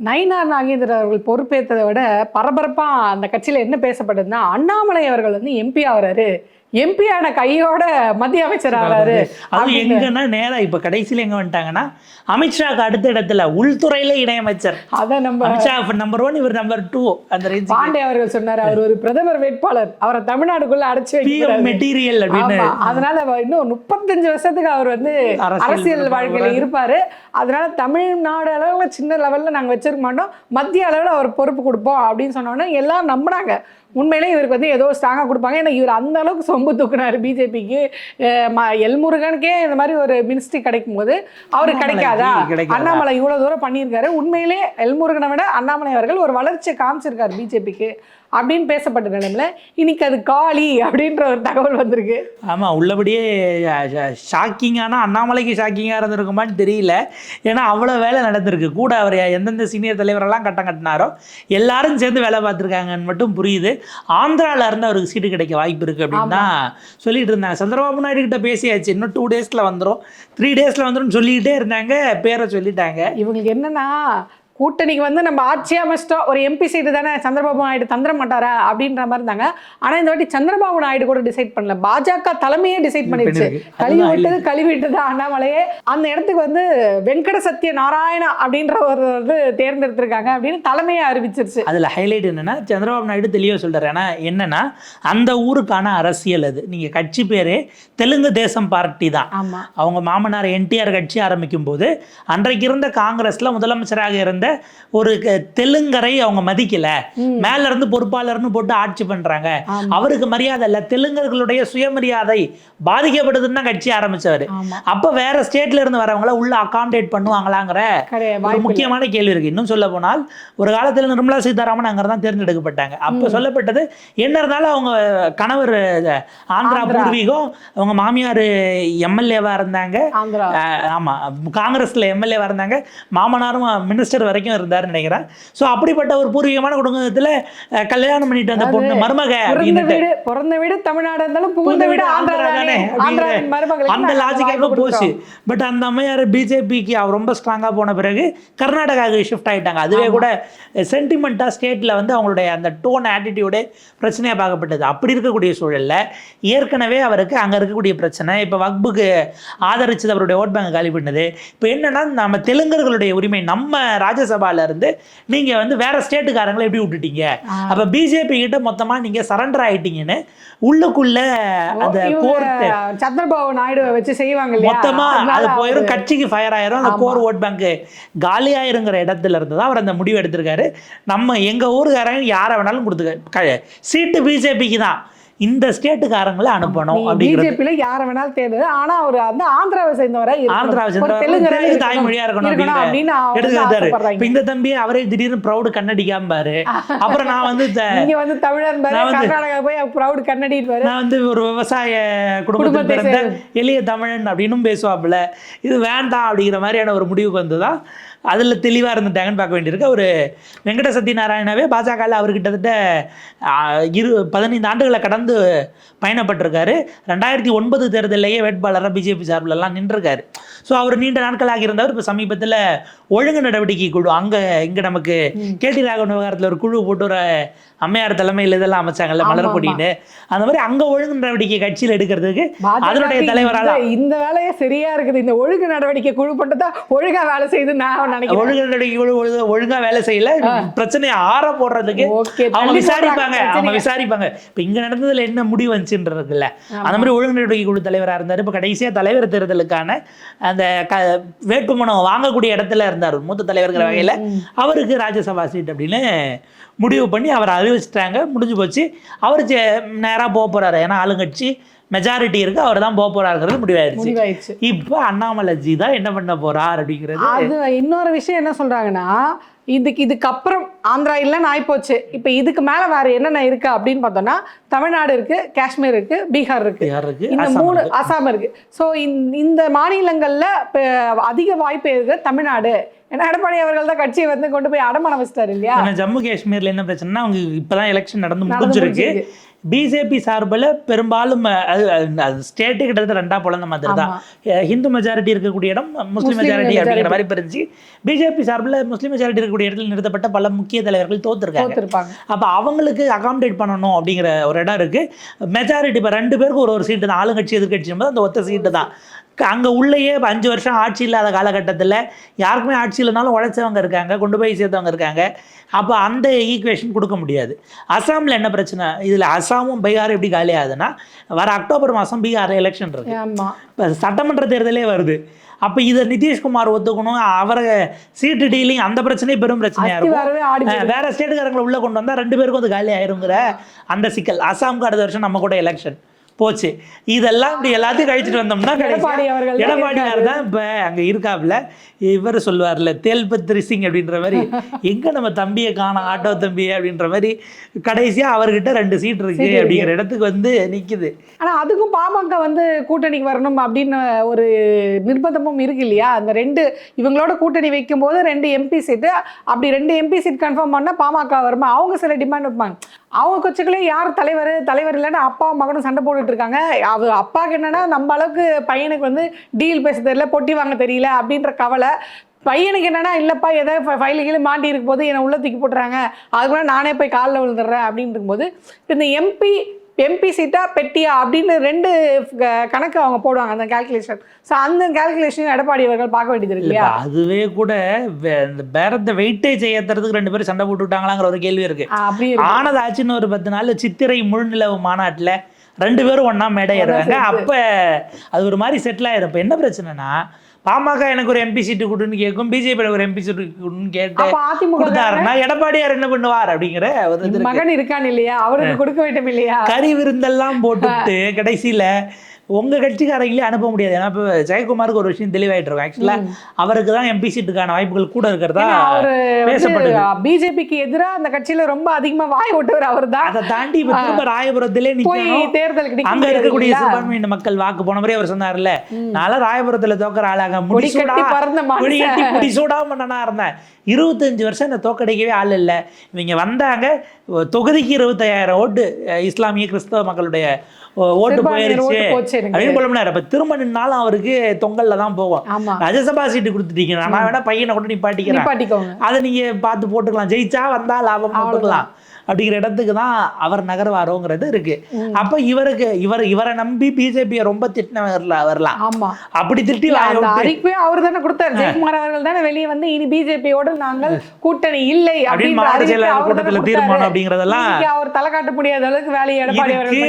நயினார் நாகேந்திரர் அவர்கள் பொறுப்பேற்றதை விட பரபரப்பாக அந்த கட்சியில் என்ன பேசப்படுதுன்னா அண்ணாமலை அவர்கள் வந்து எம்பி ஆகிறாரு. எம்பி ஆன கையோட மத்திய அமைச்சர் ஆகிறாரு அது எங்கன்னா நேரா இப்ப கடைசியில எங்க வந்துட்டாங்கன்னா அமித்ஷாக்கு அடுத்த இடத்துல உள்துறையில இணையமைச்சர். அதை நம்ம அமித்ஷா நம்பர் ஒன் இவர் நம்பர் டூ அந்த ரேஞ்ச் பாண்டே அவர்கள் சொன்னார் அவர் ஒரு பிரதமர் வேட்பாளர். அவரை தமிழ்நாடுக்குள்ள அடைச்சு மெட்டீரியல் அப்படின்னு. அதனால இன்னும் முப்பத்தஞ்சு வருஷத்துக்கு அவர் வந்து அரசியல் வாழ்க்கையில இருப்பாரு. அதனால தமிழ்நாடு அளவுல சின்ன லெவல்ல நாங்க வச்சிருக்க மாட்டோம். மத்திய அளவுல அவர் பொறுப்பு கொடுப்போம் அப்படின்னு சொன்ன உடனே எல்லாரும் நம்பினாங்க உண்மையிலே இவருக்கு வந்து ஏதோ ஸ்ட்ராங்காக கொடுப்பாங்க. ஏன்னா இவர் அந்த அளவுக்கு சொம்பு தூக்குனாரு பிஜேபிக்கு எல்முருகனுக்கே இந்த மாதிரி ஒரு மினிஸ்ட்ரி கிடைக்கும் போது அவருக்கு கிடைக்காதா? அண்ணாமலை இவ்வளவு தூரம் பண்ணியிருக்காரு. உண்மையிலே எல்முருகனை விட அண்ணாமலை அவர்கள் ஒரு வளர்ச்சியை காமிச்சிருக்காரு பிஜேபிக்கு அப்படின்னு பேசப்பட்ட நிலைமையில இன்னைக்கு அது காலி அப்படின்ற ஒரு தகவல் வந்திருக்கு. ஆமா உள்ளபடியே ஷாக்கிங்கான அண்ணாமலைக்கு ஷாக்கிங்காக இருந்திருக்குமான்னு தெரியல. ஏன்னா அவ்வளோ வேலை நடந்திருக்கு. கூட அவர் எந்தெந்த சீனியர் தலைவரெல்லாம் கட்டம் கட்டினாரோ எல்லாரும் சேர்ந்து வேலை பார்த்துருக்காங்கன்னு மட்டும் புரியுது. ஆந்திரால இருந்து அவருக்கு சீட்டு கிடைக்க வாய்ப்பு இருக்கு அப்படின்னு தான் சொல்லிட்டு இருந்தாங்க. சந்திரபாபு நாயுடு கிட்ட பேசியாச்சு. இன்னும் டூ டேஸ்ல வந்துடும் த்ரீ டேஸ்ல வந்துடும் சொல்லிக்கிட்டே இருந்தாங்க. பேரை சொல்லிட்டாங்க. இவங்களுக்கு என்னன்னா கூட்டணிக்கு வந்து நம்ம ஆட்சி அமைச்சிட்டோம் ஒரு எம்பி சீட்டு தானே சந்திரபாபு நாயுடு தந்துட மாட்டாரா அப்படின்ற மாதிரி இருந்தாங்க. ஆனா இந்த வாட்டி சந்திரபாபு நாயுடு கூட டிசைட் பண்ணல. பாஜக தலைமையே டிசைட் பண்ணிடுச்சு. கழுவி விட்டது கழுவி விட்டது அண்ணாமலையே. அந்த இடத்துக்கு வந்து வெங்கட சத்ய நாராயணா அப்படின்ற ஒரு வந்து தேர்ந்தெடுத்திருக்காங்க அப்படின்னு தலைமையை அறிவிச்சிருச்சு. அதில் ஹைலைட் என்னன்னா சந்திரபாபு நாயுடு தெளிவாக சொல்றாரு. ஏன்னா என்னன்னா அந்த ஊருக்கான அரசியல் அது. நீங்க கட்சி பேரே தெலுங்கு தேசம் பார்ட்டி தான். அவங்க மாமனார் என்டிஆர் கட்சி ஆரம்பிக்கும் போது அன்றைக்கு இருந்த காங்கிரஸ்ல முதலமைச்சராக இருந்த ஒரு தெலுங்கரை அவங்க மதிக்கல. மேல இருந்து பொறுப்பாளர்னு போட்டு ஆட்சி பண்றாங்க. அவருக்கு மரியாதை இல்ல. தெலுங்கர்களுடைய சுயமரியாதை பாதிக்கப்படுதுன்னு தான் கட்சி ஆரம்பிச்சவர். அப்ப வேற ஸ்டேட்ல இருந்து வரவங்கள உள்ள அகாமடேட் பண்ணுவாங்களாங்கிற ஒரு. முக்கியமான கேள்வி இருக்கு. இன்னும் சொல்ல போனால் ஒரு காலத்துல நிர்மலா சீதாராமன் அங்கே தான் தேர்ந்தெடுக்கப்பட்டாங்க. அப்போ சொல்லப்பட்டது என்ன இருந்தாலும் அவங்க கணவர் ஆந்திரா. பூர்வீகம் அவங்க மாமியார் எம்எல்ஏவா இருந்தாங்க. ஆமா காங்கிரஸ்ல எம்எல்ஏவா இருந்தாங்க. மாமனாரும் மினிஸ்டர் வரைக்கும் இருந்தாருன்னு நினைக்கிறேன். ஸோ அப்படிப்பட்ட ஒரு பூர்வீகமான குடும்பத்துல கல்யாணம் பண்ணிட்டு வந்த பொண்ணு மருமக பிறந்த வீடு பிறந்த வீடு தமிழ்நாடு இருந்தாலும் புகுந்த வீடு அந்த லாஜிக்காக போச்சு. பட் அந்த அம்மையார் பிஜேபிக்கு அவர் ரொம்ப ஸ்ட்ராங்காக போன பிறகு கர்நாடகாவுக்கு ஷிஃப்ட் ஆயிட்டாங்க. அதுவே கூட சென்டிமெண்ட்டாக ஸ்டேட்டில் வந்து அவங்களுடைய அந்த டோன் ஆட்டிடியூடே பிரச்சனையாக பார்க்கப்பட்டது. அப்படி இருக்கக்கூடிய சூழல்ல ஏற்கனவே அவருக்கு அங்கே இருக்கக்கூடிய பிரச்சனை இப்போ வக்புக்கு ஆதரிச்சது அவருடைய ஓட் பேங்க் காலி பண்ணது. இப்போ என்னன்னா நம்ம தெலுங்கர்களுடைய உரிமை நம்ம ராஜ்யசபால இருந்து நீங்கள் வந்து வேற ஸ்டேட்டுக்காரங்களை எப்படி விட்டுட்டீங்க. அப்போ பிஜேபி கிட்ட மொத்தமாக நீங்கள் சரண்டர் ஆயிட்டீங்கன்னு உள்ளுக்குள்ள அந்த கோர்ட்டு சந்திரபாபு நாயுடு வச்சு செய்வாங்க மொத்தமா அது போயிரும் அவரு- கட்சிக்கு ஃபயர் ஆயிரும். அந்த. கோர் ஓட் பேங்க் காலியாயிருங்கிற இடத்துல இருந்து தான் அவர் அந்த முடிவு எடுத்திருக்காரு. நம்ம எங்க ஊருக்காரங்க யாரை வேணாலும் கொடுத்துக்க சீட்டு பிஜேபிக்கு தான். இந்த ஸ்டேட்டுக்காரங்களை அனுப்பணும் பிஜேபியில யார வேணாலும் தேர்வு ஆனா அவர் வந்து ஆந்திராவை சேர்ந்தவரை. ஆந்திராவை சேர்ந்தவரா தெலுங்கு. தாய்மொழியா இருக்கணும் அப்படின்னு அப்படின்னு. இப்ப இந்த தம்பி அவரே திடீர்னு ப்ரௌடு கண்ணடிக்காம பாரு. அப்புறம் நான் வந்து இங்க வந்து தமிழர் கர்நாடகா போய் ப்ரௌட் கண்ணடிட்டு நான் வந்து ஒரு விவசாய குடும்பத்தில் குடும்பத்தை பிறந்த எளிய தமிழன் அப்படின்னும் பேசுவாப்புல. இது வேண்டாம் அப்படிங்கிற மாதிரியான ஒரு முடிவுக்கு வந்து தான் அதில் தெளிவாக இருந்துட்டாங்கன்னு பார்க்க வேண்டியிருக்கு. அவர் வெங்கட சத்யநாராயணாவே பாஜகவில் அவர் கிட்டத்தட்ட இரு பதினைந்து ஆண்டுகளை கடந்து பயணப்பட்டிருக்காரு. ரெண்டாயிரத்தி ஒன்பது தேர்தலிலேயே வேட்பாளராக பிஜேபி சார்பிலெல்லாம் நின்றுருக்காரு. ஸோ அவர் நீண்ட நாட்களாக இருந்தவர் இப்போ சமீபத்தில் ஒழுங்கு நடவடிக்கை குழு அங்கே இங்கே நமக்கு கேடி ராகவன் விவகாரத்தில் ஒரு குழு போட்டு ஒரு அம்மையார் தலைமையில் இதெல்லாம் அமைச்சாங்கல்ல ஆமா, மலர்பொடின்னு அந்த மாதிரி அங்கே ஒழுங்கு நடவடிக்கை கட்சியில் எடுக்கிறதுக்கு அதனுடைய தலைவரால இந்த வேலையே சரியா இருக்குது. இந்த ஒழுங்கு நடவடிக்கை குழு பண்ணதா ஒழுங்கா வேலை செய்து நான் நினைக்கிறேன். ஒழுங்கு நடவடிக்கை குழு ஒழுங்கா- ஒழுங்கா வேலை செய்யல. பிரச்சனையை ஆற போடுறதுக்கு அவங்க விசாரிப்பாங்க அவங்க. விசாரிப்பாங்க. இப்போ இங்க நடந்ததுல என்ன முடிவு வந்துச்சுன்றது இருக்குல்ல அந்த மாதிரி ஒழுங்கு நடவடிக்கை குழு தலைவரா இருந்தார். இப்போ கடைசியா தலைவர் தேர்தலுக்கான அந்த க வேட்புமனு வாங்கக்கூடிய இடத்துல இருந்தார். மூத்த தலைவர்ங்கிற வகையில. அவருக்கு ராஜ்யசபா சீட் அப்படின்னு முடிவு பண்ணி அவர் அறிவிச்சிட்டாங்க. முடிஞ்சு போச்சு. அவர் நேரா போக போறாரு. ஏன்னா ஆளுங்கட்சி மெஜாரிட்டி இருக்கு அவர் தான் போக போறாருங்கிறது முடிவாயிருச்சு. இப்போ அண்ணாமலைஜி தான் என்ன பண்ண போறார் அப்படிங்கிறது அது இன்னொரு விஷயம் என்ன சொல்றாங்கன்னா இதுக்கு இதுக்கப்புறம் ஆந்திரா இல்லைன்னு ஆயிப்போச்சு. இப்போ இதுக்கு மேல வேற என்னென்ன இருக்கு அப்படின்னு பார்த்தோம்னா தமிழ்நாடு இருக்கு காஷ்மீர் இருக்கு பீகார் இருக்கு. இந்த மூணு. அசாம் இருக்கு. ஸோ இந்த மாநிலங்கள்ல இப்ப அதிக வாய்ப்பு இருக்கு தமிழ்நாடு. ஏன்னா எடப்பாடி அவர்கள் தான் கட்சியை வந்து கொண்டு போய் அடமானம் வச்சிட்டாரு இல்லையா? ஜம்மு காஷ்மீர்ல என்ன பிரச்சனைனா அவங்க இப்பதான் எலெக்ஷன் நடந்து முடிஞ்சிருக்கு. பிஜேபி சார்பில் பெரும்பாலும் ஸ்டேட்டு கிட்டத்தட்ட ரெண்டா பிறந்த மாதிரி தான் ஹிந்து மெஜாரிட்டி இருக்கக்கூடிய இடம் முஸ்லீம் மெஜாரிட்டி அப்படிங்கிற மாதிரி பிரிஞ்சு பிஜேபி சார்பில் முஸ்லீம் மெஜாரிட்டி இருக்கக்கூடிய இடத்துல நிறுத்தப்பட்ட பல முக்கிய தலைவர்கள் தோத்துருக்காங்க. அப்போ அவங்களுக்கு அகாமடேட் பண்ணணும் அப்படிங்கிற ஒரு இடம் இருக்குது மெஜாரிட்டி இப்போ ரெண்டு பேருக்கு ஒரு ஒரு சீட்டு தான். ஆளுங்கட்சி எதிர்கட்சி அந்த ஒத்த சீட்டு தான். அங்கே உள்ளேயே இப்போ அஞ்சு வருஷம் ஆட்சி இல்லாத காலகட்டத்தில் யாருக்குமே ஆட்சி இல்லைனாலும் உழைச்சவங்க இருக்காங்க கொண்டு போய் சேர்த்தவங்க இருக்காங்க. அப்போ அந்த ஈக்குவேஷன் கொடுக்க முடியாது. அசாமில் என்ன பிரச்சனை? இதில் அசாமும் பீகாரும் எப்படி காலி ஆகுதுன்னா வர அக்டோபர் மாதம் பீகார் எலெக்ஷன் இருக்கு. இப்போ சட்டமன்ற தேர்தலே வருது. அப்போ இதை நிதிஷ்குமார் ஒத்துக்கணும். அவரை சீட்டு டீலிங் அந்த பிரச்சனையே பெரும் பிரச்சனையாக இருக்கும். வேற ஸ்டேட்டுக்காரங்களை உள்ள கொண்டு வந்தா ரெண்டு பேருக்கும் அது காலி ஆயிருங்கிற அந்த சிக்கல். அசாமுக்கு அடுத்த வருஷம் நம்ம கூட எலெக்ஷன் போச்சு. இதெல்லாம் இப்படி எல்லாத்தையும் கழிச்சிட்டு வந்தோம்னா எடப்பாடி அவர்கள் எடப்பாடியார் தான் இப்ப அங்க இருக்காப்புல இவர் சொல்லுவார்ல தேல்பத்ரி சிங் அப்படின்ற மாதிரி. எங்க நம்ம தம்பியை காணோம் ஆட்டோ தம்பி அப்படின்ற மாதிரி. கடைசியா அவர்கிட்ட ரெண்டு சீட் இருக்கு அப்படிங்கிற இடத்துக்கு வந்து நிக்குது. ஆனா அதுக்கும் பாமக வந்து கூட்டணிக்கு வரணும் அப்படின்னு ஒரு நிர்பந்தமும் இருக்கு இல்லையா? அந்த ரெண்டு இவங்களோட கூட்டணி வைக்கும் போது ரெண்டு எம்பி சீட்டு அப்படி ரெண்டு எம்பி சீட் கன்ஃபார்ம் பண்ணா பாமக வருமா? அவங்க சில டிமாண்ட் வைப்பாங்க. அவங்க கொச்சுக்களே யார் தலைவர் தலைவர் இல்லைன்னா அப்பாவும் மகனும் சண்டை போட்டுட்டு இருக்காங்க. அவ அப்பாவுக்கு என்னன்னா நம்ம அளவுக்கு பையனுக்கு வந்து டீல் பேச தெரியல பொட்டி வாங்க தெரியல அப்படின்ற கவலை. பையனுக்கு என்னன்னா இல்லைப்பா ஏதோ ஃபைலு கீழே மாட்டி இருக்கும் போது என்னை உள்ள தூக்கி போட்டுறாங்க. அதுக்கு நானே போய் காலில் விழுந்துடுறேன் அப்படின்னு இருக்கும்போது இந்த எம்பி எம்பி சீட்டா பெட்டியா அப்படின்னு ரெண்டு கணக்கு அவங்க போடுவாங்க அந்த கால்குலேஷன் ஸோ அந்த கால்குலேஷன் எடப்பாடி அவர்கள் பார்க்க வேண்டியது இல்லையா? அதுவே கூட இந்த பேரத்தை வெயிட்டேஜ் ஏத்துறதுக்கு ரெண்டு பேரும் சண்டை போட்டு விட்டாங்களாங்கிற ஒரு கேள்வி இருக்கு. அப்படி இருக்கு. ஆனது ஆச்சுன்னு ஒரு பத்து நாள் சித்திரை முழுநிலவு மாநாட்டுல ரெண்டு பேரும் ஒண்ணா மேடை ஏறுவாங்க. அப்ப அது ஒரு மாதிரி செட்டில் ஆயிரும். இப்ப என்ன பிரச்சனைனா பாமக எனக்கு ஒரு எம்பி சீட்டு கொடுன்னு கேட்கும் பிஜேபி ஒரு எம்பி சீட்டு கொடுன்னு கேட்டு கொடுத்தாருன்னா எடப்பாடியார் என்ன பண்ணுவார் அப்படிங்கிற ஒரு. மகன் இருக்கான் இல்லையா? அவருக்கு கொடுக்க வேண்டும் இல்லையா? கறி விருந்தெல்லாம் போட்டுட்டு கடைசியில உங்க கட்சிக்காரங்களே அனுப்ப முடியாது. ஏன்னா இப்போ ஜெயக்குமாருக்கு ஒரு விஷயம் தெளிவாயிட்டு இருக்கும் ஆக்சுவலா அவருக்கு தான் எம்பி சீட்டுக்கான வாய்ப்புகள் கூட இருக்கிறதா பேசப்படுது பிஜேபிக்கு எதிரா அந்த கட்சியில ரொம்ப அதிகமா வாய் விட்டவர் அவர் தான். அதை தாண்டி இப்ப திரும்ப ராயபுரத்திலே தேர்தலுக்கு அங்க இருக்கக்கூடிய? சிறுபான்மையின மக்கள் வாக்கு போன முறை அவர் சொன்னார்ல. நாள ராயபுரத்துல தோக்கற ஆளாக. முடிசூடா முடிசூடா மன்னனா இருந்தேன். இருபத்தஞ்சு வருஷம் இந்த தோக்கடிக்கவே ஆள் இல்லை. இவங்க வந்தாங்க. தொகுதிக்கு இருபத்தையாயிரம் ஓட்டு இஸ்லாமிய கிறிஸ்தவ மக்களுடைய ஓட்டு போயிருச்சு. அப்படின்னு சொல்ல முடியாது திரும்ப நின்னாலும் அவருக்கு தொங்கல்ல தான் போகும். ராஜ்யசபா சீட்டு கொடுத்துட்டீங்க. நான் வேணா பையனை கூட நிப்பாட்டிக்கிறேன். அதை நீங்க பார்த்து போட்டுக்கலாம். ஜெயிச்சா வந்தா லாபம் போட்டுக்கலாம் அப்படிங்கிற இடத்துக்கு தான் அவர் நகர்வாரோங்கிறது இருக்கு. அப்ப இவருக்கு இவர் இவரை நம்பி பிஜேபியை ரொம்ப திட்டினவர்ல வரலாம் அப்படி திட்டி இல்ல, வாய அந்த விட்டு. அறிக்கையே அவர் தானே கொடுத்தாரு. ஜெயக்குமார் அவர்கள் தானே வெளியே வந்து இனி பிஜேபியோடு நாங்கள் கூட்டணி இல்லை அப்படின்னு. தீர்மானம் அப்படிங்கிறதெல்லாம் அவர் தலை காட்ட முடியாத அளவுக்கு வேலையை எடப்பாடி.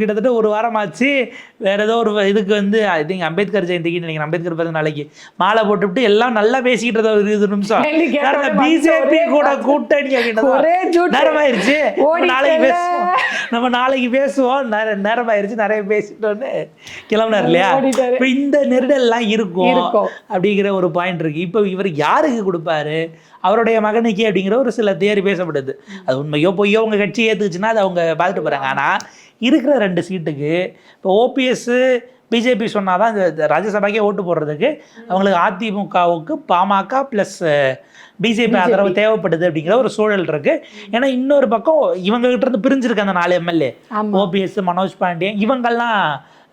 கிட்டத்தட்ட ஒரு வாரம் ஆச்சு வேற ஏதோ ஒரு இதுக்கு வந்து ஐ திங்க் அம்பேத்கர் ஜெயந்திக்கு நினைக்கிறேன். அம்பேத்கர் பிறந்த நாளைக்கு. மாலை போட்டுவிட்டு எல்லாம் நல்லா பேசிக்கிட்டு இருந்தோம் ஒரு இருபது நிமிஷம். பிஜேபி கூட. கூட்டணி. நேரமாயிருச்சு. நாளைக்கு. பேசுவோம். நம்ம நாளைக்கு பேசுவோம். நேர- நேரமாயிருச்சு. நிறைய பேசிட்டோன்னு கிளம்புனார் இல்லையா. இப்போ இந்த நெருடல்லாம் இருக்கும் இருக்கும். அப்படிங்கிற ஒரு பாயிண்ட் இருக்கு. இப்போ இவர் யாருக்கு கொடுப்பாரு? அவருடைய மகனுக்கு அப்படிங்கிற ஒரு சில தேரி பேசப்படுது. அது உண்மையோ பொய்யோ உங்க கட்சி ஏத்துக்குச்சுன்னா அதை அவங்க பார்த்துட்டு போறாங்க. ஆனா இருக்கிற ரெண்டு சீட்டுக்கு இப்போ ஓபிஎஸ் பிஜேபி சொன்னாதான் இந்த இந்த ராஜ்யசபாக்கே ஓட்டு போடுறதுக்கு அவங்களுக்கு அதிமுகவுக்கு பாமக ப்ளஸ் பிஜேபி ஆதரவு தேவைப்படுது அப்படிங்கிற ஒரு சூழல் இருக்கு. ஏன்னா இன்னொரு பக்கம் இவங்க கிட்ட இருந்து பிரிஞ்சிருக்கு அந்த நாலு எம்எல்ஏ ஓபிஎஸ் மனோஜ் பாண்டியன் இவங்கெல்லாம்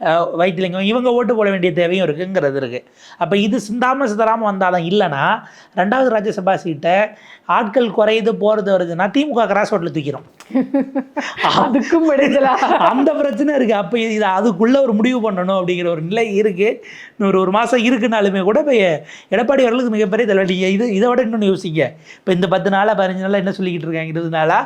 அஹ், வைத்திலிங்கம் இவங்க ஓட்டு போட வேண்டிய தேவையும் இருக்குங்கிறது இருக்கு. அப்போ இது சிந்தாம சிதறாம வந்தாலும் இல்லைன்னா ரெண்டாவது ராஜ்யசபா சீட்டை ஆட்கள் குறையுது போறது வருதுன்னா திமுக கிராஸ் ஓட்டில் தூக்கிறோம் அதுக்கும் விடுதலா அந்த பிரச்சனை இருக்கு. அப்போ இது அதுக்குள்ள ஒரு முடிவு பண்ணணும் அப்படிங்கிற ஒரு நிலை இருக்கு. இன்னொரு ஒரு மாசம் இருக்குனாலுமே கூட இப்போ எடப்பாடி அவர்களுக்கு மிகப்பெரிய தலைவலி. இது இதை விட இன்னொன்று யோசிங்க. இப்போ இந்த பத்து நாளா பதினஞ்சு நாளா என்ன சொல்லிக்கிட்டு இருக்காங்க? இருபது நாளா?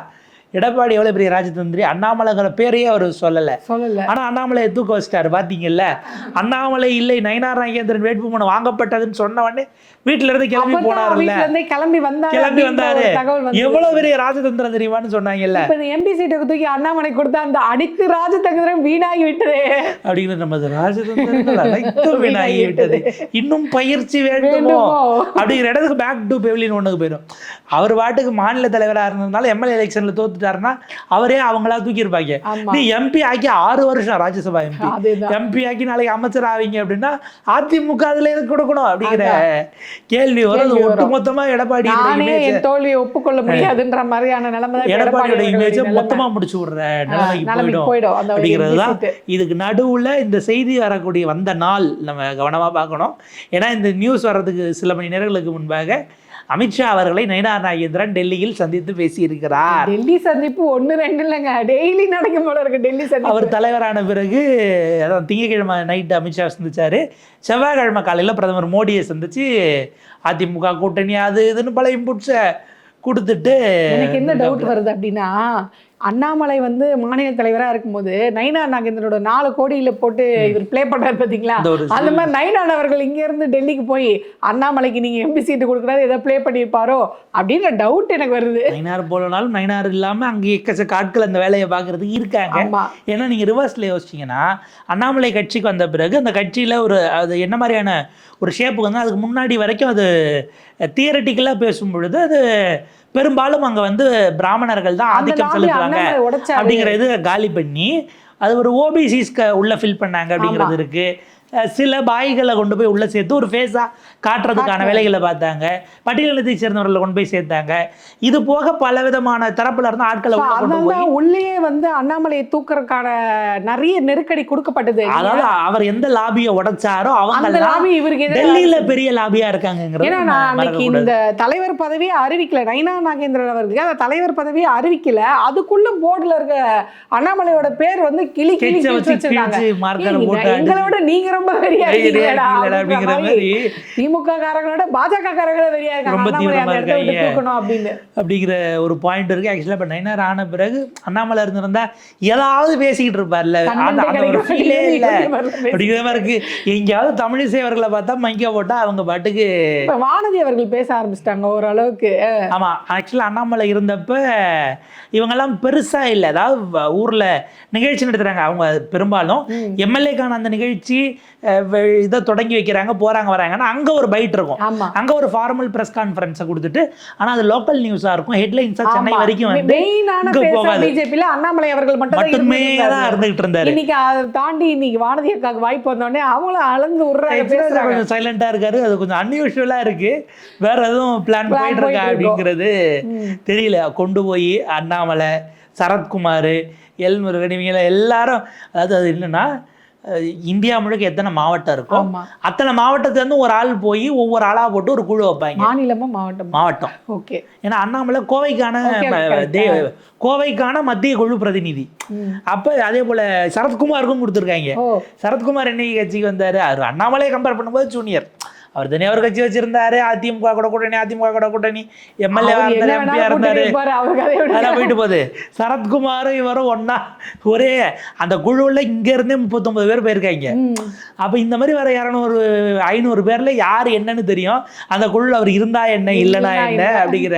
எடப்பாடி எவ்வளோ பெரிய ராஜதந்திரி? அண்ணாமலைங்கிற பேரையே அவர் சொல்லலை. சொல்லல. ஆனா அண்ணாமலையை தூக்க வச்சிட்டாரு பாத்தீங்கல்ல? அண்ணாமலை இல்லை நயினார் நாகேந்திரன் வேட்புமனு வாங்கப்பட்டதுன்னு சொன்ன உடனே வீட்டுல இருந்து கிளம்பி போனார்ல கிளம்பி வந்தாரு கிளம்பி வந்தாரு. எவ்வளவு பெரிய ராஜதந்திரம் தெரியுமான்னு சொன்னாங்கல்ல? எம்பி சீட்டுக்கு தூக்கி அண்ணாமலை கொடுத்த அந்த அடித்து ராஜதந்திரம் வீணாகி விட்டதே. அப்படின்னு நமது ராஜதந்திரங்கள் அனைத்தும் வீணாகி விட்டது. இன்னும் பயிற்சி வேண்டுமோ? அப்படிங்கிற இடத்துக்கு பேக் டு பெவிலியன் ஒண்ணுக்கு போயிடும். அவர் பாட்டுக்கு மாநில தலைவராக இருந்ததுனால எம்எல்ஏ எலெக்ஷனில் தோத்துட்டாருன்னா அவரே அவங்களா தூக்கியிருப்பாங்க. நீ எம்பி ஆக்கி ஆறு வருஷம் ராஜ்யசபா எம்பி எம்பி ஆக்கி நாளைக்கு அமைச்சர் ஆவீங்க அப்படின்னா அதிமுக அதுல எதுக்கு கொடுக்கணும் அப்படிங்கிற கேள்வி வரும். வரும். ஒட்டுமொத்தமா எடப்பாடி தோல்வியை ஒப்புக்கொள்ள முடியாதுன்ற மாதிரியான நிலைமை எடப்பாடியோட எடப்பாடி இமேஜை மொத்தமா முடிச்சு விடுற நிலைமைக்கு போயிடும் அப்படிங்கிறது தான். இதுக்கு நடுவுல இந்த செய்தி வரக்கூடிய வந்த நாள் நம்ம கவனமா பார்க்கணும். ஏன்னா இந்த நியூஸ் வர்றதுக்கு சில மணி நேரங்களுக்கு முன்பாக அமித்ஷா அவர்களை நயினார் நாகேந்திரன் டெல்லியில் சந்தித்து பேசியிருக்கிறார். டெல்லி சந்திப்பு ஒண்ணு ரெண்டு இல்லைங்க. டெய்லி நடக்கும் போல இருக்கு டெல்லி சந்திப்பு. அவர் தலைவரான பிறகு அதான் திங்கட்கிழமை நைட்டு அமித்ஷா சந்திச்சாரு. செவ்வாய்க்கிழமை காலையில் பிரதமர் மோடியை சந்திச்சு அதிமுக கூட்டணி அது இதுன்னு பல இன்புட்ஸை கொடுத்துட்டு எனக்கு என்ன டவுட் வருது அப்படின்னா அண்ணாமலை வந்து மாநில தலைவரா இருக்கும்போது நைனா நாகேந்திரோட நாலு கோடியில போட்டு இவர் ப்ளே பண்ணாரு பாத்தீங்களா? அந்த மாதிரி நைனான் அவர்கள் இங்க இருந்து டெல்லிக்கு போய் அண்ணாமலைக்கு நீங்க எம்பி சீட்டு கொடுக்குறாரு ஏதோ ப்ளே பண்ணியிருப்பாரோ? அப்படின்ற டவுட் எனக்கு வருது. நைனார் போலனாலும் நைனார் இல்லாம அங்கே எக்கச்சக்க ஆட்கள் அந்த வேலையை பார்க்கறதுக்கு இருக்காங்க. ஏன்னா நீங்க ரிவர்ஸ்ல யோசிச்சீங்கன்னா அண்ணாமலை கட்சிக்கு வந்த பிறகு அந்த கட்சியில ஒரு அது என்ன மாதிரியான ஒரு ஷேப்புக்கு வந்து அதுக்கு முன்னாடி வரைக்கும் அது தியரட்டிக்கலாக பேசும் பொழுது அது பெரும்பாலும் அங்க வந்து பிராமணர்கள் தான் ஆதிக்கம் lobby செலுத்துவாங்க அண்ணாமலை உடைச்சாரு. அப்படிங்கிற இது காலி பண்ணி அது ஒரு ஓபிசிஸ்க்கு உள்ள ஃபில் பண்ணாங்க அப்படிங்கிறது இருக்கு. அஹ் சில பாய்களை கொண்டு போய் உள்ள சேர்த்து ஒரு ஃபேஸா காட்டுறதுக்கான வேலைகளை பார்த்தாங்க. பட்டியலத்தை சேர்ந்தவர்களை கொண்டு போய் சேர்த்தாங்க. இது போக பல விதமான தரப்புல இருந்து ஆட்களை உள்ள கொண்டு போய் அதனால உள்ளே வந்து அண்ணாமலையை தூக்குறதுக்கான நிறைய நெருக்கடி கொடுக்கப்பட்டது அதாவது அவர் எந்த லாபியை உடைச்சாரோ அவங்க லாபி இவருக்கு டெல்லியில பெரிய லாபியா ஏன்னா நான் அன்னைக்கு இந்த தலைவர் பதவியை அறிவிக்கல. நைனா நாகேந்திரன் அவருக்கு அந்த தலைவர் பதவியை அறிவிக்கல. அதுக்குள்ள போர்டுல இருக்க அண்ணாமலையோட பேர் வந்து கிளி கிளி வச்சிருக்காங்க எங்களோட நீங்க ரொம்ப அப்படிங்கிற மாதிரி. திமுக காரங்களோட பாஜக ரொம்ப தீவிரமா இருக்காங்க. அப்படின்னு. அப்படிங்கிற ஒரு பாயிண்ட் இருக்கு. ஆக்சுவலாக இப்போ நைனார் ஆன பிறகு அண்ணாமலை இருந்திருந்தா ஏதாவது பேசிக்கிட்டு இருப்பார்ல. அந்த ஒரு. ஃபீலே இல்லை. அப்படிங்கிற மாதிரி இருக்கு. எங்கேயாவது தமிழிசை அவர்களை பார்த்தா மைக்க போட்டா அவங்க பாட்டுக்கு வானதி அவர்கள் பேச ஆரம்பிச்சிட்டாங்க ஓரளவுக்கு. ஆமா ஆக்சுவலாக அண்ணாமலை இருந்தப்ப இவங்கெல்லாம் பெருசா இல்லை. அதாவது ஊர்ல நிகழ்ச்சி நடத்துறாங்க. அவங்க பெரும்பாலும். எம்எல்ஏக்கான அந்த நிகழ்ச்சி இதை தொடங்கி வைக்கிறாங்க போறாங்க வராங்கன்னா அங்க ஒரு பைட் இருக்கும் அங்க ஒரு ஃபார்மல் பிரஸ் கான்ஃபரன்ஸை கொடுத்துட்டு ஆனா அது லோக்கல் நியூஸா இருக்கும் ஹெட்லைன்ஸா சென்னை. வரைக்கும் வந்து போகாது. பிஜேபியில அண்ணாமலை அவர்கள் மட்டும் மட்டுமே தான் இருந்தாரு. இருந்துகிட்டு இருந்தாரு இன்னைக்கு அதை தாண்டி இன்னைக்கு வானதி அக்காக்கு வாய்ப்பு வந்தோடனே அவங்களும் அளந்து விடுறாங்க கொஞ்சம் சைலண்டா இருக்காரு அது கொஞ்சம் அன்யூஷுவலா இருக்கு வேற எதுவும் பிளான் போயிட்டு இருக்கா. அப்படிங்கிறது. தெரியல கொண்டு போய் அண்ணாமலை சரத்குமார் எல் முருகன் இவங்க எல்லாரும் அதாவது அது என்னன்னா இந்தியா முழுக்க எத்தனை மாவட்டம் இருக்கோ ஆமா. அத்தனை மாவட்டத்துல இருந்து ஒரு ஆள் போய் ஒவ்வொரு ஆளா போட்டு ஒரு குழு வைப்பாங்க. மாநிலமா மாவட்டம். மாவட்டம். ஓகே. ஏன்னா அண்ணாமலை கோவைக்கான கோவைக்கான மத்திய குழு பிரதிநிதி. அப்ப அதே போல சரத்குமாருக்கும் கொடுத்துருக்காங்க. சரத்குமார் என்னைக்கு கட்சிக்கு வந்தாரு? அவர் அண்ணாமலையை கம்பேர் பண்ணும்போது ஜூனியர் அவர் தனியாக ஒரு கட்சி வச்சிருந்தாரு. அதிமுக கூட கூட்டணி அதிமுக கூட கூட்டணி. எம்எல்ஏ இருந்தாரு. எம்பியா இருந்தாரு அதெல்லாம் போயிட்டு போகுது. சரத்குமாரும் இவரும் ஒண்ணா. ஒரே அந்த குழுவில் இங்க இருந்தே முப்பத்தொன்பது பேர் போயிருக்காங்க. அப்ப இந்த மாதிரி வர இரநூறு ஐநூறு பேர்ல யார் என்னன்னு தெரியும். அந்த குழுவில் அவர் இருந்தா என்ன இல்லைனா என்ன. அப்படிங்கிற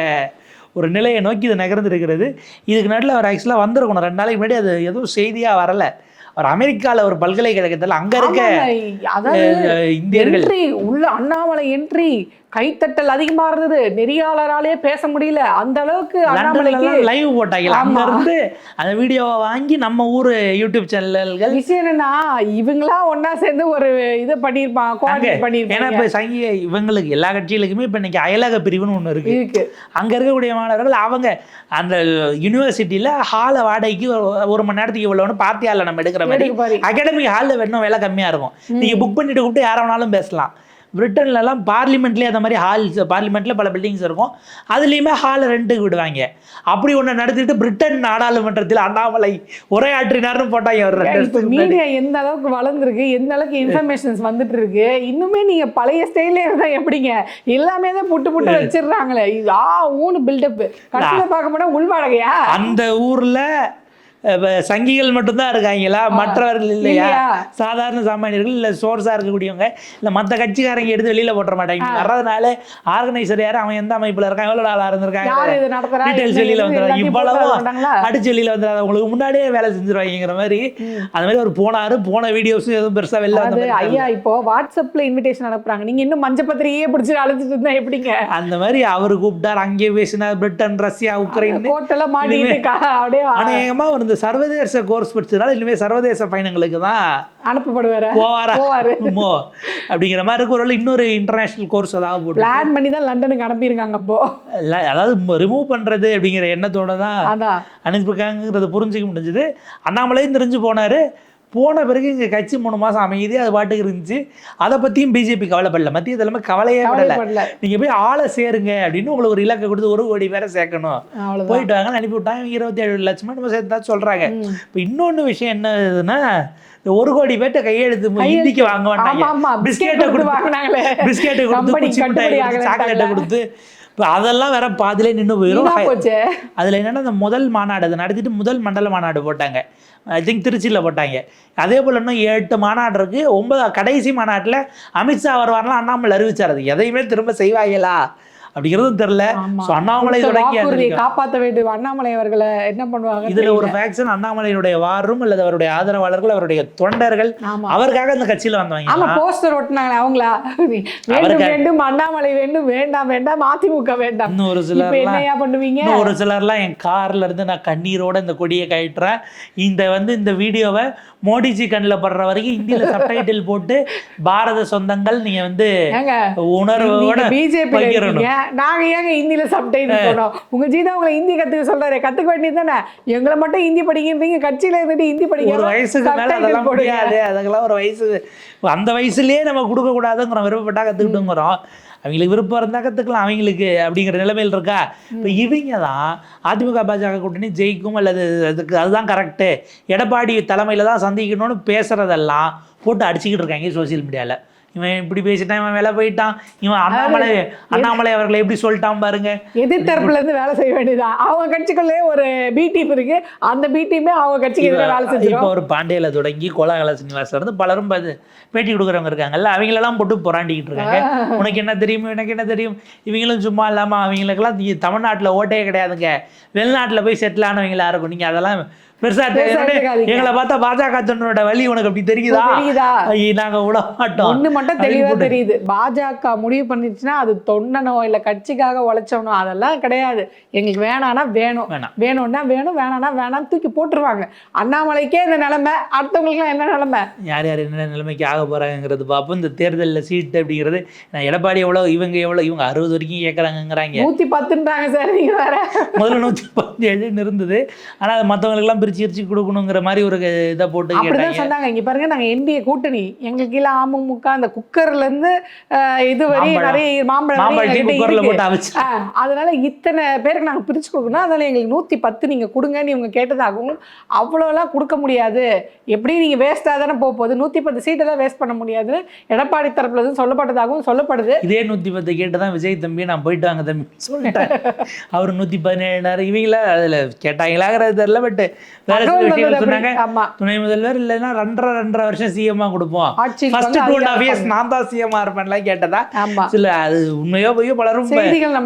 ஒரு நிலையை நோக்கி இது நகர்ந்துருக்கிறது இதுக்கு நடுவில் அவர் ஆக்சுவலாக வந்திருக்கணும். ரெண்டு நாளைக்கு முன்னாடி அது எதுவும் செய்தியா வரல. அவர் அமெரிக்கால ஒரு பல்கலைக்கழகத்துல அங்க இருக்க இந்தியர்கள். உள்ள அண்ணாமலை என்ட்ரி கைத்தட்டல் அதிகமா இருந்தது. நெறியாளராலே பேச முடியல. அந்த அளவுக்கு அண்ணாமலைக்கு லைவ் போட்டாங்க அங்க. இருந்து அந்த வீடியோவை வாங்கி நம்ம ஊர் யூடியூப் சேனல்கள் விஷயம் என்னன்னா இவங்களா ஒண்ணா சேர்ந்து ஒரு இது பண்ணிருப்பாங்க கோஆர்டினேட் ஏன்னா இப்ப சங்கி இவங்களுக்கு எல்லா கட்சிகளுக்குமே இப்ப இன்னைக்கு அயலக பிரிவுன்னு ஒண்ணு இருக்கு. இருக்கு. அங்க இருக்கக்கூடிய மாணவர்கள் அவங்க அந்த யூனிவர்சிட்டியில ஹாலை வாடகைக்கு ஒரு- மணி நேரத்துக்கு இவ்வளோன்னு பார்த்தியால நம்ம எடுக்கிற மாதிரி. அகாடமிக் ஹாலில் வேணும் விலை கம்மியா இருக்கும். நீங்க புக் பண்ணிட்டு கூப்பிட்டு யாரை வேணாலும் பேசலாம். பிரிட்டன்ல எல்லாம் பார்லிமெண்ட்லேயே அந்த மாதிரி ஹால்ஸ் பார்லிமெண்ட்ல பல பில்டிங்ஸ் இருக்கும். அதுலேயுமே ஹாலை ரெண்டுக்கு விடுவாங்க. அப்படி ஒண்ணு நடத்திட்டு பிரிட்டன் நாடாளுமன்றத்தில் அண்ணாமலை உரையாற்றினார்னு போட்டாங்க ஒரு. மீடியா எந்த அளவுக்கு வளர்ந்துருக்கு எந்த அளவுக்கு இன்ஃபர்மேஷன்ஸ் வந்துட்டு இருக்கு இன்னுமே நீங்க பழைய ஸ்டைலே இருந்தா எப்படிங்க? எல்லாமே தான் புட்டு புட்டு வச்சிடுறாங்களே. ஆ ஊனு பில்டப் கடைசியில பார்க்க போனா உள்வாடகையா? அந்த ஊர்ல சங்கிகள் மட்டும்தான் இருக்காங்களா? மற்றவர்கள் இல்லையா? சாதாரண சாமானியர்கள் இல்லை சோர்ஸாக இருக்கக்கூடியவங்க. இல்லை மற்ற கட்சிக்காரங்க எடுத்து வெளியில் போட்டுற மாட்டாங்க. வர்றதுனால ஆர்கனைசர் யார்? அவன் எந்த அமைப்பில் இருக்கான்? எவ்வளோ நாளாக இருந்திருக்காங்க டீட்டெயில்ஸ் வெளியில் வந்துடுறாங்க இவ்வளவு? அடிச்சு வெளியில் வந்துடாது உங்களுக்கு முன்னாடியே வேலை செஞ்சிருவாங்கிற மாதிரி. அந்த மாதிரி ஒரு போனாரு. போன வீடியோஸும் எதுவும் பெருசாக வெளில வந்த. ஐயா இப்போ வாட்ஸ்அப்ல இன்விடேஷன் அனுப்புறாங்க. நீங்க இன்னும் மஞ்ச பத்திரிகையே பிடிச்சி அழைச்சிட்டு இருந்தா எப்படிங்க? அந்த மாதிரி அவர் கூப்பிட்டார். அங்கே பேசினார். பிரிட்டன் ரஷ்யா உக்ரைன் கோட்டெல்லாம் அப்படியே அநேகமா அவர் இந்த சர்வதேச கோர்ஸ் படிச்சதுனால இனிமே சர்வதேச பயணங்களுக்கு தான் அனுப்பப்படுவாரு. போவாரா? போவாரு. மோ. அப்படிங்கிற மாதிரி இருக்கு. ஒரு இன்னொரு இன்டர்நேஷனல் கோர்ஸ் ஏதாவது போட்டு பிளான் பண்ணி தான் லண்டனுக்கு அனுப்பியிருக்காங்க அப்போ. இல்ல, அதாவது ரிமூவ் பண்றது அப்படிங்கிற எண்ணத்தோட தான் அனுப்பியிருக்காங்கிறத புரிஞ்சுக்க முடிஞ்சது. அண்ணாமலையும் தெரிஞ்சு போனாரு. போன பிறகு இங்கே கட்சி மூணு மாதம் அமைதியாக அது பாட்டுக்கு இருந்துச்சு. அதை பற்றியும் பிஜேபி கவலைப்படல. மத்திய தலைமை கவலையே படல. நீங்கள் போய் ஆளை சேருங்க அப்படின்னு உங்களுக்கு ஒரு இலக்கை கொடுத்து ஒரு கோடி பேரை சேர்க்கணும். போயிட்டு வாங்கன்னு அனுப்பி விட்டாங்க இருபத்தி ஏழு லட்சமா நம்ம சேர்த்து சொல்கிறாங்க. இப்போ இன்னொன்று விஷயம் என்னதுன்னா இந்த ஒரு கோடி பேர்ட்ட கையெழுத்து இந்திக்கு வாங்க மாட்டாங்க. பிஸ்கெட்டை பிஸ்கெட் கொடுத்து பிஸ்கெட்டை கொடுத்து சாக்லேட்டை. கொடுத்து இப்போ அதெல்லாம் வேற பாதியிலே நின்று போயிடும் அதில் என்னன்னா இந்த முதல் மாநாடு அதை நடத்திட்டு முதல் மண்டல மாநாடு போட்டாங்க. ஐ திங்க் திருச்சியில் போட்டாங்க. அதே போல் இன்னும் எட்டு மாநாடு இருக்கு. ஒன்பதா கடைசி மாநாட்டில் அமித்ஷா வருவார்லாம் அண்ணாமலை அறிவிச்சார். அது எதையுமே திரும்ப செய்வாங்களா? அப்படிங்கிறதும் ஆமா. ஸோ அண்ணாமலை தொடங்கி. காப்பாற்ற வேண்டும் அண்ணாமலை அவர்களை என்ன பண்ணுவாங்க இதுல ஒரு ஃபேக்ஷன் அண்ணாமலையினுடைய வாரும் அல்லது அவருடைய ஆதரவாளர்கள் அவருடைய தொண்டர்கள் ஆமா. அவருக்காக இந்த கட்சியில ஆமா வந்தவங்க போஸ்டர் ஒட்டினாங்களே அவங்களா? வேண்டும் வேண்டும் அண்ணாமலை வேண்டும் வேண்டாம் வேண்டாம் அதிமுக வேண்டாம். இப்ப சிலர்லாம் என்னையா பண்ணுவீங்க? ஒரு சிலர்லாம் என் கார்ல இருந்து நான் கண்ணீரோட இந்த கொடியை கட்டுறேன் இந்த வந்து இந்த வீடியோவை மோடிஜி கண்ணில் படுற வரைக்கும் ஹிந்தியில சப்டைட்டில் போட்டு பாரத சொந்தங்கள் நீங்க வந்து உணர்வோட பிஜேபி. நாங்க ஏங்க ஹிந்தில சப்டைட்டில் போனோம் உங்க ஜீதா உங்களை ஹிந்தி கத்துக்க சொல்றாரு கத்துக்க வேண்டியது தானே? எங்களை மட்டும் ஹிந்தி படிக்கிறீங்க கட்சியில இருந்துட்டு ஹிந்தி ஒரு படிக்க வயசுக்கு மேல அதெல்லாம். முடியாது. அதெல்லாம் ஒரு வயசு அந்த வயசுலயே நம்ம கொடுக்க கூடாதுங்கிறோம் விருப்பப்பட்டா கத்துக்கிட்டுங்கிறோம். அவங்களுக்கு விருப்பம் இருந்தா கத்துக்கலாம் அவங்களுக்கு அப்படிங்கிற நிலைமையில் இருக்கா? இப்போ இவங்க தான் அதிமுக பாஜக கூட்டணி ஜெயிக்கும் அல்லது அதுக்கு அதுதான் கரெக்டு எடப்பாடி தலைமையில தான் சந்திக்கணும்னு பேசுறதெல்லாம் போட்டு அடிச்சுக்கிட்டு இருக்காங்க சோசியல் மீடியால இவன் இப்படி பேசிட்டான் இவன் வேலை போயிட்டான். இவன் அண்ணாமலை அண்ணாமலை அவர்களை எப்படி சொல்லிட்டான் பாருங்க. எதிர்த்தரப்புல இருந்து வேலை செய்ய வேண்டியதுதான். அவங்க கட்சிக்குள்ளே ஒரு பி டீம் இருக்கு. அந்த பி டீமே அவங்க கட்சிக்கு வேலை இப்போ செஞ்சிடும் ஒரு பாண்டியில தொடங்கி கோலாகல சீனிவாசன் இருந்து பலரும் பேட்டி கொடுக்குறவங்க இருக்காங்கல்ல அவங்களெல்லாம் போட்டு புறாண்டிக்கிட்டு இருக்காங்க. உனக்கு என்ன தெரியும் எனக்கு என்ன தெரியும்? இவங்களும் சும்மா இல்லாம அவங்களுக்கெல்லாம் தமிழ்நாட்டுல ஓட்டே கிடையாதுங்க. வெளிநாட்டுல போய் செட்டில் ஆனவங்களா இருக்கும் நீங்க அதெல்லாம் பெருசா. எங்களை பார்த்தா பாஜக தொண்டனோட வழி உனக்கு அப்படி தெரியுதா? நாங்க விட மாட்டோம். ஒண்ணு மட்டும் தெளிவா தெரியுது. பாஜக முடிவு பண்ணிச்சுன்னா அது தொண்டனோ இல்ல கட்சிக்காக உழைச்சவனோ அதெல்லாம் கிடையாது. எங்களுக்கு வேணாம்னா வேணும். வேணாம். வேணும்னா வேணும் வேணாம்னா வேணாம் தூக்கி போட்டுருவாங்க. அண்ணாமலைக்கே இந்த நிலைமை அடுத்தவங்களுக்குலாம் என்ன நிலைமை? யார் யார் என்ன நிலைமைக்கு ஆக போறாங்கிறது பார்ப்போம். இந்த தேர்தலில் சீட்டு அப்படிங்கிறது எடப்பாடி எவ்வளோ இவங்க எவ்வளோ இவங்க அறுபது வரைக்கும் கேட்குறாங்கங்கிறாங்க நூத்தி பத்துன்றாங்க சார் நீங்க வேற. முதல்ல நூற்றி பதினேழுன்னு இருந்தது. ஆனால் அது மற்றவங்களுக்குலாம் பிரித்து பிரித்து கொடுக்கணுங்கிற மாதிரி ஒரு இதை போட்டு அப்படிதான் சொன்னாங்க. இங்க பாருங்க நாங்க என்டிஏ கூட்டணி. எங்களுக்கு கீழே அமமுக அந்த குக்கர்ல இருந்து இது வரை. நிறைய மாம்பழம் அதனால இத்தனை பேருக்கு நாங்கள் பிரிச்சு கொடுக்கணும். அதனால எங்களுக்கு நூற்றி பத்து நீங்கள் கொடுங்கன்னு இவங்க கேட்டதாகவும் அவ்வளோலாம் கொடுக்க முடியாது. எப்படி நீங்கள் வேஸ்ட்டாக தானே போக போகுது. நூற்றி பத்து சீட்டெல்லாம் வேஸ்ட் பண்ண முடியாதுன்னு எடப்பாடி தரப்புல இருந்து சொல்லப்பட்டதாகவும் சொல்லப்படுது. இதே நூற்றி பத்து கேட்டு தான் விஜய் தம்பி நான் போயிட்டு வாங்க தம்பி சொல்லிட்டேன். அவர் நூற்றி பதினேழாயிரம் இவங்கள அதில் கேட்டாங்களாங்கிறது தெரில பட் வேற சில விஷயங்கள் சொன்னாங்க. துணை முதல்வர் இல்லைன்னா ரெண்டரை ரெண்டரை வருஷம் சிஎம்மா கொடுப்போம். First two and half years நான் தான் சிஎம்மா இருப்பேன்லாம் கேட்டதா? சில அது உண்மையோ பொய்யோ பலரும்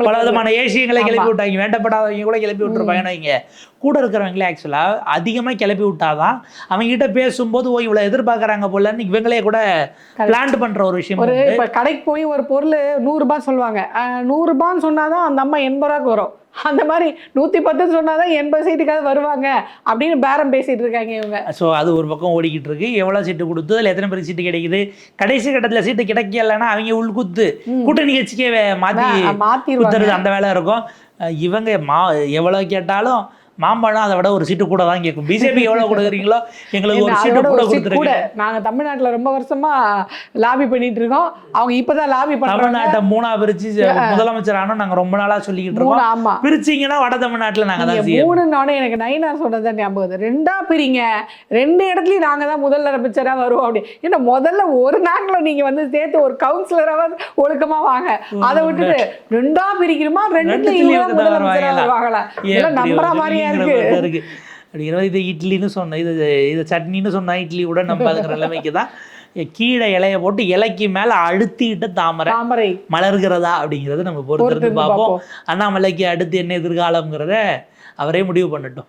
பல விதமான ஏசியங்களை. கிளப்பி விட்டாங்க. வேண்டப்படாதவங்க கூட கிளப்பி விட்டுருப்பாங்க வைங்க. கூட இருக்கிறவங்களே ஆக்சுவலாக அதிகமாக கிளப்பி விட்டாதான் அவங்க கிட்ட பேசும்போது ஓ இவ்வளோ எதிர்பார்க்குறாங்க போலன்னு இவங்களே கூட பிளான்ட் பண்ற ஒரு விஷயம் ஒரு. இப்போ கடைக்கு போய் ஒரு பொருள் நூறுரூபா சொல்லுவாங்க. நூறுரூபான்னு சொன்னாதான் அந்த அம்மா எண்பது ரூபாய்க்கு வரும். அந்த மாதிரி நூற்றி பத்துன்னு சொன்னாதான் எண்பது சீட்டுக்காவது வருவாங்க அப்படின்னு பேரம் பேசிட்டு இருக்காங்க இவங்க. ஸோ அது ஒரு பக்கம் ஓடிக்கிட்டு இருக்கு. எவ்வளோ சீட்டு கொடுத்து அதில் எத்தனை பேருக்கு சீட்டு கிடைக்குது? கடைசி கட்டத்தில் சீட்டு கிடைக்கலன்னா அவங்க உள்குத்து கூட்டணி கட்சிக்கே மாத்திடுவாங்க குத்துறது அந்த வேலை இருக்கும். இவங்க மா எவ்வளோ கேட்டாலும் மாம்பழம் அதை விட ஒரு சீட்டு கூட தான் கேட்கும். பிஜேபி எவ்வளோ கொடுக்குறீங்களோ எங்களுக்கு ஒரு சீட்டு கூட ஒரு சீட் கூட. கொடுத்துருக்கு நாங்க தமிழ்நாட்டுல ரொம்ப வருஷமா லாபி பண்ணிட்டு இருக்கோம். அவங்க இப்பதான் லாபி பண்றாங்க. தமிழ்நாட்டை மூணா பிரிச்சு முதலமைச்சர் ஆனோம் நாங்க ரொம்ப நாளா சொல்லிக்கிட்டு இருக்கோம். ஆமா. பிரிச்சீங்கன்னா வட தமிழ்நாட்டுல நாங்க தான் மூணுன்னோடனே எனக்கு நைனார் சொன்னது தான் ஞாபகம். ரெண்டா பிரிங்க. ரெண்டு இடத்துலயும் நாங்க தான் முதலமைச்சரா வருவோம் அப்படி. ஏன்னா முதல்ல ஒரு நாட்டுல நீங்க வந்து சேர்த்து ஒரு கவுன்சிலராவது ஒழுக்கமா வாங்க. அதை விட்டுட்டு ரெண்டா பிரிக்கணுமா? ரெண்டுல ரெண்டுத்துலயும் இவங்க தான் இவங்க தான் முதலமைச்சரா வருவாங்களா? இதெல்லாம் நம்புற? மாதிரியா நீங்கிற இருக்கு. அப்படிங்கிற மாதிரி இது இட்லின்னு சொன்ன இது இது சட்னின்னு சொன்னா இட்லி கூட நம்பாதுங்கிற நிலைமைக்கு தான். கீழே இலைய போட்டு இலைக்கு மேலே அழுத்திக்கிட்ட தாமரை. தாமரை. மலர்கிறதா அப்படிங்கிறத நம்ம பொறுத்திருந்து பார்ப்போம். அண்ணாமலைக்கு அடுத்து என்ன எதிர்காலம்ங்கிறத அவரே முடிவு பண்ணட்டும்.